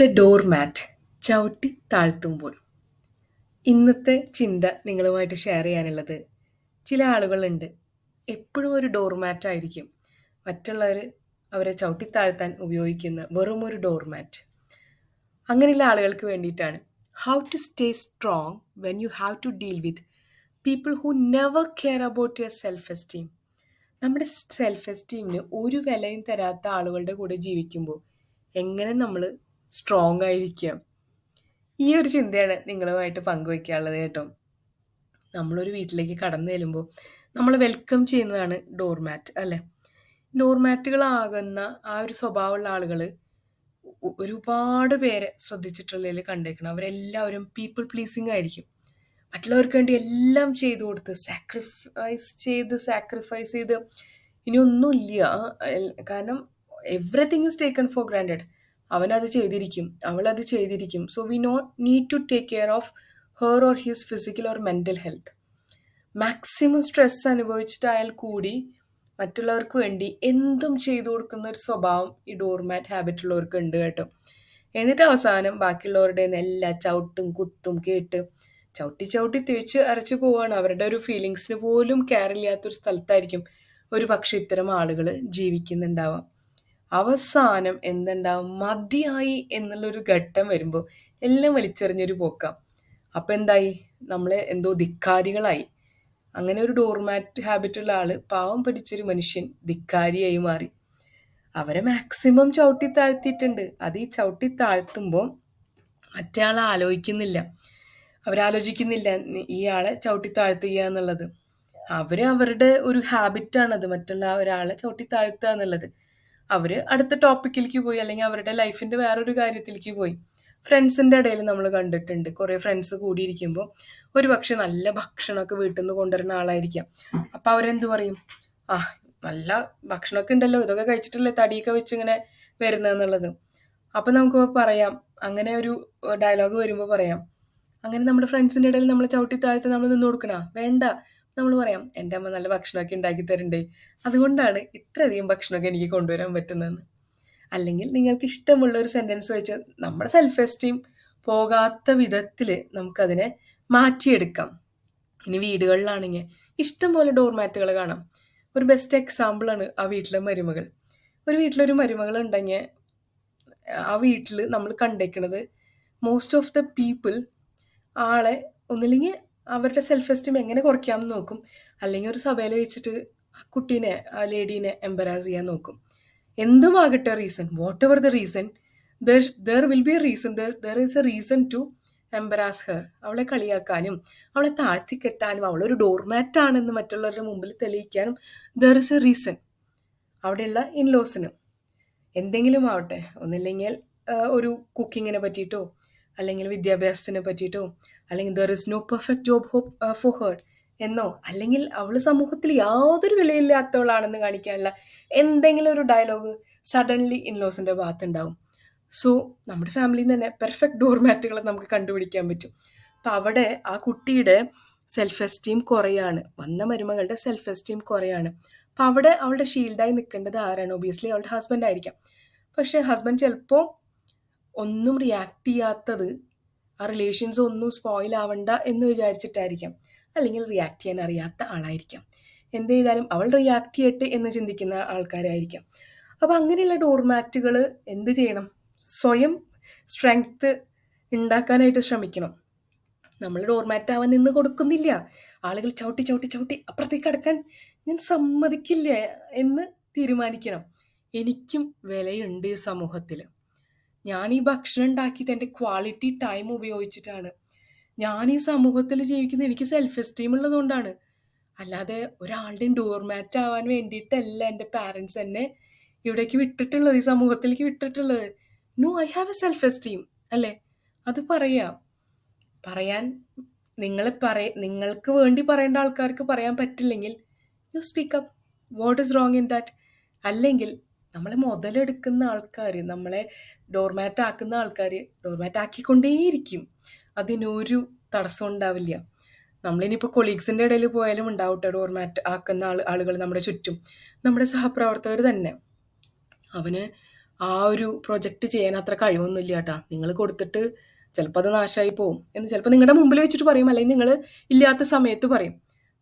The door മാറ്റ് ചവിട്ടി താഴ്ത്തുമ്പോൾ. ഇന്നത്തെ ചിന്ത നിങ്ങളുമായിട്ട് ഷെയർ ചെയ്യാനുള്ളത് ചില ആളുകളുണ്ട്. എപ്പോഴും ഒരു ഡോർ മാറ്റ് ആയിരിക്കും. മറ്റുള്ളവർ അവരെ ചവിട്ടി താഴ്ത്താൻ ഉപയോഗിക്കുന്ന വെറും ഒരു ഡോർ മാറ്റ് അങ്ങനെയുള്ള ആളുകൾക്ക് വേണ്ടിയിട്ടാണ്. How to stay strong when you have to deal with people who never care about your self esteem നമ്മുടെ സെൽഫ് എസ്റ്റീമിന് ഒരു വിലയും തരാത്ത ആളുകളുടെ കൂടെ ജീവിക്കുമ്പോൾ എങ്ങനെ നമ്മൾ സ്ട്രോങ് ആയിരിക്കാം. ഈ ഒരു ചിന്തയാണ് നിങ്ങളുമായിട്ട് പങ്കുവയ്ക്കാനുള്ളത് കേട്ടോ. നമ്മളൊരു വീട്ടിലേക്ക് കടന്നു ചെല്ലുമ്പോൾ നമ്മൾ വെൽക്കം ചെയ്യുന്നതാണ് ഡോർമാറ്റ് അല്ലേ? ഡോർമാറ്റുകളാകുന്ന ആ ഒരു സ്വഭാവമുള്ള ആളുകൾ ഒരുപാട് പേരെ ശ്രദ്ധിച്ചിട്ടുള്ളതിൽ കണ്ടേക്കണം. അവരെല്ലാവരും പീപ്പിൾ പ്ലീസിങ് ആയിരിക്കും. മറ്റുള്ളവർക്ക് വേണ്ടി എല്ലാം ചെയ്തു കൊടുത്ത് സാക്രിഫൈസ് ചെയ്ത് സാക്രിഫൈസ് ചെയ്ത് ഇനിയൊന്നുമില്ല. കാരണം everything is taken for granted അവനത് ചെയ്തിരിക്കും അവളത് ചെയ്തിരിക്കും. So we not need to take care of her or his physical or mental health maximum stress അനുഭവിച്ചിട്ടായാൽ കൂടി മറ്റുള്ളവർക്ക് വേണ്ടി എന്തും ചെയ്തു കൊടുക്കുന്ന ഒരു സ്വഭാവം ഈ ഡോർമാറ്റ് ഹാബിറ്റ് ഉള്ളവർക്ക് ഉണ്ട് കേട്ടോ. എന്നിട്ട് അവസാനം ബാക്കിയുള്ളവരുടെ എല്ലാ ചവിട്ടും കുത്തും കേട്ട് ചവിട്ടി ചവിട്ടി തേച്ച് അരച്ച് പോവാണ്. അവരുടെ ഒരു ഫീലിങ്സിന് പോലും കെയർ ഇല്ലാത്തൊരു സ്ഥലത്തായിരിക്കും ഒരു പക്ഷെ ഇത്തരം ആളുകൾ ജീവിക്കുന്നുണ്ടാവാം അവസാനം എന്തുണ്ടാവും? മതിയായി എന്നുള്ളൊരു ഘട്ടം വരുമ്പോൾ എല്ലാം വലിച്ചെറിഞ്ഞൊരു പോക്കാം. അപ്പം എന്തായി? നമ്മൾ എന്തോ ധിക്കാരികളായി. അങ്ങനെ ഒരു ഡോർമാറ്റ് ഹാബിറ്റുള്ള ആൾ പാവം പിടിച്ചൊരു മനുഷ്യൻ ധിക്കാരിയായി മാറി. അവരെ മാക്സിമം ചവിട്ടി താഴ്ത്തിയിട്ടുണ്ട്. അത് ഈ ചവിട്ടി താഴ്ത്തുമ്പോൾ മറ്റേ ആൾ ആലോചിക്കുന്നില്ല. അവരാലോചിക്കുന്നില്ല ആളെ ചവിട്ടി താഴ്ത്തുക എന്നുള്ളത്. അവർ അവരുടെ ഒരു ഹാബിറ്റാണത് മറ്റുള്ള ഒരാളെ ചവിട്ടി താഴ്ത്തുക എന്നുള്ളത്. അവർ അടുത്ത ടോപ്പിക്കിലേക്ക് പോയി അല്ലെങ്കിൽ അവരുടെ ലൈഫിന്റെ വേറൊരു കാര്യത്തിലേക്ക് പോയി. ഫ്രണ്ട്സിന്റെ ഇടയിൽ നമ്മൾ കണ്ടിട്ടുണ്ട്. കുറേ ഫ്രണ്ട്സ് കൂടിയിരിക്കുമ്പോൾ ഒരു പക്ഷെ നല്ല ഭക്ഷണമൊക്കെ വീട്ടിൽ നിന്ന് കൊണ്ടുവരുന്ന ആളായിരിക്കാം. അപ്പൊ അവരെന്ത് പറയും? ആ നല്ല ഭക്ഷണമൊക്കെ ഉണ്ടല്ലോ. ഇതൊക്കെ കഴിച്ചിട്ടല്ലേ തടിയൊക്കെ വെച്ച് ഇങ്ങനെ വരുന്നതെന്നുള്ളത് അപ്പൊ നമുക്ക് പറയാം. അങ്ങനെ ഒരു ഡയലോഗ് വരുമ്പോൾ പറയാം. അങ്ങനെ നമ്മുടെ ഫ്രണ്ട്സിന്റെ ഇടയിൽ നമ്മൾ ചവിട്ടി താഴ്ത്തി നമ്മൾ നിന്ന് കൊടുക്കണ? വേണ്ട. നമ്മൾ പറയാം എന്റെ അമ്മ നല്ല ഭക്ഷണമൊക്കെ ഉണ്ടാക്കി തരണ്ടേ. അതുകൊണ്ടാണ് ഇത്രയധികം ഭക്ഷണമൊക്കെ എനിക്ക് കൊണ്ടുവരാൻ പറ്റുന്നതെന്ന്. അല്ലെങ്കിൽ നിങ്ങൾക്ക് ഇഷ്ടമുള്ള ഒരു സെന്റൻസ് വെച്ച് നമ്മുടെ സെൽഫ് എസ്റ്റീം പോകാത്ത വിധത്തിൽ നമുക്കതിനെ മാറ്റിയെടുക്കാം. ഇനി വീടുകളിലാണെങ്കിൽ ഇഷ്ടം പോലെ ഡോർമാറ്റുകൾ കാണാം. ഒരു ബെസ്റ്റ് എക്സാമ്പിളാണ് ആ വീട്ടിലെ മരുമകൾ. ഒരു വീട്ടിലൊരു മരുമകൾ ഉണ്ടെങ്കിൽ ആ വീട്ടിൽ നമ്മൾ കണ്ടേക്കണത് മോസ്റ്റ് ഓഫ് ദ പീപ്പിൾ ആളെ ഒന്നില്ലെങ്കിൽ അവരുടെ സെൽഫ് എസ്റ്റീം എങ്ങനെ കുറയ്ക്കാമെന്ന് നോക്കും. അല്ലെങ്കിൽ ഒരു സഭയിൽ വെച്ചിട്ട് ആ കുട്ടീനെ ആ ലേഡീനെ എംബറാസ് ചെയ്യാൻ നോക്കും. എന്തുമാകട്ടെ reason whatever the reason there there will be a reason there there is a reason to embarrass her അവളെ കളിയാക്കാനും അവളെ താഴ്ത്തി താഴ്ത്തിക്കെട്ടാനും അവളൊരു ഡോർമാറ്റാണെന്ന് മറ്റുള്ളവരുടെ മുമ്പിൽ തെളിയിക്കാനും ദർ ഇസ് എ റീസൺ അവിടെയുള്ള ഇൻലോസിന് എന്തെങ്കിലും ആവട്ടെ. ഒന്നില്ലെങ്കിൽ ഒരു കുക്കിങ്ങിനെ പറ്റിയിട്ടോ അല്ലെങ്കിൽ വിദ്യാഭ്യാസത്തിനെ പറ്റിയിട്ടോ അല്ലെങ്കിൽ there is no perfect job hope for her എന്നോ അല്ലെങ്കിൽ അവൾ സമൂഹത്തിൽ യാതൊരു വിലയില്ലാത്തവളാണെന്ന് കാണിക്കാനുള്ള എന്തെങ്കിലും ഒരു ഡയലോഗ് സഡൻലി ഇൻലോസിന്റെ ഭാഗത്തുണ്ടാവും. സോ നമ്മുടെ ഫാമിലിയിൽ തന്നെ പെർഫെക്റ്റ് ഡോർമാറ്റുകളെ നമുക്ക് കണ്ടുപിടിക്കാൻ പറ്റും. അപ്പം അവിടെ ആ കുട്ടിയുടെ സെൽഫ് എസ്റ്റീം കുറയാണ്. വന്ന മരുമകളുടെ സെൽഫ് എസ്റ്റീം കുറയാണ്. അപ്പം അവിടെ അവളുടെ ഷീൽഡായി നിൽക്കേണ്ടത് ആരാണ്? ഒബിയസ്ലി അവളുടെ ഹസ്ബൻഡ് ആയിരിക്കാം. പക്ഷേ ഹസ്ബൻഡ് ചിലപ്പോൾ ഒന്നും റിയാക്ട് ചെയ്യാത്തത് ആ റിലേഷൻസ് ഒന്നും സ്പോയിൽ ആവണ്ട എന്ന് വിചാരിച്ചിട്ടായിരിക്കാം. അല്ലെങ്കിൽ റിയാക്ട് ചെയ്യാൻ അറിയാത്ത ആളായിരിക്കാം. എന്ത് ചെയ്താലും അവൾ റിയാക്ട് ചെയ്യട്ടെ എന്ന് ചിന്തിക്കുന്ന ആൾക്കാരായിരിക്കാം. അപ്പോൾ അങ്ങനെയുള്ള ഡോർമാറ്റുകൾ എന്ത് ചെയ്യണം? സ്വയം സ്ട്രെങ്ത്ത് ഉണ്ടാക്കാനായിട്ട് ശ്രമിക്കണം. നമ്മൾ ഡോർമാറ്റ് ആവാൻ നിന്ന് കൊടുക്കുന്നില്ല. ആളുകൾ ചവിട്ടി ചവിട്ടി ചവിട്ടി അപ്പുറത്തേക്ക് കടക്കാൻ ഞാൻ സമ്മതിക്കില്ല എന്ന് തീരുമാനിക്കണം. എനിക്കും വിലയുണ്ട് ഈ സമൂഹത്തിൽ. ഞാൻ ഈ ഭക്ഷണം ഉണ്ടാക്കിയത് എന്റെ ക്വാളിറ്റി ടൈം ഉപയോഗിച്ചിട്ടാണ്. ഞാൻ ഈ സമൂഹത്തിൽ ജീവിക്കുന്നത് എനിക്ക് സെൽഫ് എസ്റ്റീം ഉള്ളതുകൊണ്ടാണ്. അല്ലാതെ ഒരാളുടെയും ഡോർമാറ്റ് ആവാൻ വേണ്ടിയിട്ടല്ല എന്റെ പാരൻസ് എന്നെ ഇവിടേക്ക് വിട്ടിട്ടുള്ളത് ഈ സമൂഹത്തിലേക്ക് വിട്ടിട്ടുള്ളത്. No I have a self esteem അല്ലേ? അത് പറയാം. പറയാൻ നിങ്ങളെ പറയ നിങ്ങൾക്ക് വേണ്ടി പറയേണ്ട ആൾക്കാർക്ക് പറയാൻ പറ്റില്ലെങ്കിൽ you speak up what is wrong in that അല്ലെങ്കിൽ നമ്മളെ മുതലെടുക്കുന്ന ആൾക്കാർ നമ്മളെ ഡോർമാറ്റ് ആക്കുന്ന ആൾക്കാർ ഡോർമാറ്റ് ആക്കിക്കൊണ്ടേയിരിക്കും അതിനൊരു തടസ്സം ഉണ്ടാവില്ല. നമ്മളിനിപ്പോൾ കൊളീഗ്സിന്റെ ഇടയിൽ പോയാലും ഉണ്ടാവട്ടെ ഡോർമാറ്റ് ആക്കുന്ന ആൾ ആളുകൾ നമ്മുടെ ചുറ്റും. നമ്മുടെ സഹപ്രവർത്തകർ തന്നെ. അവന് ആ ഒരു പ്രൊജക്റ്റ് ചെയ്യാൻ അത്ര കഴിവൊന്നുമില്ല കേട്ടാ. നിങ്ങൾ കൊടുത്തിട്ട് ചിലപ്പോൾ അത് നാശമായി പോവും എന്ന് ചിലപ്പോൾ നിങ്ങളുടെ മുമ്പിൽ വെച്ചിട്ട് പറയും. അല്ലെങ്കിൽ നിങ്ങൾ ഇല്ലാത്ത സമയത്ത് പറയും.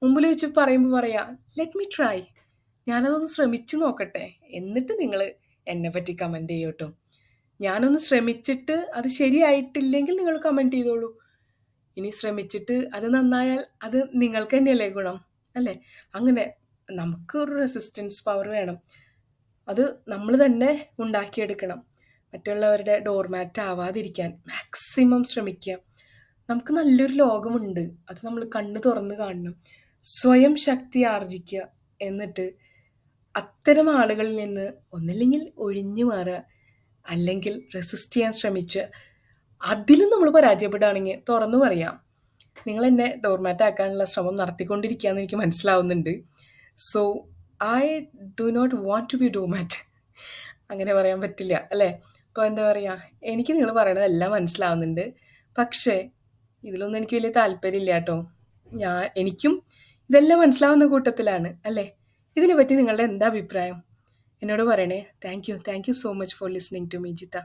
മുമ്പിൽ വെച്ച് പറയുമ്പോൾ പറയാം ലെറ്റ് മീ ട്രൈ ഞാനതൊന്ന് ശ്രമിച്ചു നോക്കട്ടെ. എന്നിട്ട് നിങ്ങൾ എന്നെ പറ്റി കമന്റ് ചെയ്യട്ടോ. ഞാനൊന്ന് ശ്രമിച്ചിട്ട് അത് ശരിയായിട്ടില്ലെങ്കിൽ നിങ്ങൾ കമന്റ് ചെയ്തോളൂ. ഇനി ശ്രമിച്ചിട്ട് അത് നന്നായാൽ അത് നിങ്ങൾക്ക് തന്നെയല്ലേ ഗുണം അല്ലേ? അങ്ങനെ നമുക്ക് ഒരു റെസിസ്റ്റൻസ് പവർ വേണം. അത് നമ്മൾ തന്നെ ഉണ്ടാക്കിയെടുക്കണം. മറ്റുള്ളവരുടെ ഡോർമാറ്റ് ആവാതിരിക്കാൻ മാക്സിമം ശ്രമിക്കുക. നമുക്ക് നല്ലൊരു ലോകമുണ്ട്. അത് നമ്മൾ കണ്ണ് തുറന്ന് കാണണം. സ്വയം ശക്തി ആർജിക്കുക. എന്നിട്ട് അത്തരം ആളുകളിൽ നിന്ന് ഒന്നില്ലെങ്കിൽ ഒഴിഞ്ഞു മാറുക അല്ലെങ്കിൽ റെസിസ്റ്റ് ചെയ്യാൻ ശ്രമിച്ച് അതിലും നമ്മൾ പരാജയപ്പെടുകയാണെങ്കിൽ തുറന്നു പറയാം. നിങ്ങൾ എന്നെ ഡോർമാറ്റ് ആക്കാനുള്ള ശ്രമം നടത്തിക്കൊണ്ടിരിക്കുകയെന്ന് എനിക്ക് മനസ്സിലാവുന്നുണ്ട്. So I do not want to be doormat അങ്ങനെ പറയാൻ പറ്റില്ല അല്ലേ? അപ്പോൾ എന്താ പറയുക? എനിക്ക് നിങ്ങൾ പറയണതെല്ലാം മനസ്സിലാവുന്നുണ്ട്. പക്ഷേ ഇതിലൊന്നും എനിക്ക് വലിയ താല്പര്യമില്ല കേട്ടോ. ഞാൻ എനിക്കും ഇതെല്ലാം മനസ്സിലാവുന്ന കൂട്ടത്തിലാണ് അല്ലേ? ഇതിനെ പറ്റി നിങ്ങളുടെ എന്താ അഭിപ്രായം? എന്നോട് പറയണേ. Thank you thank you so much for listening to me Jitha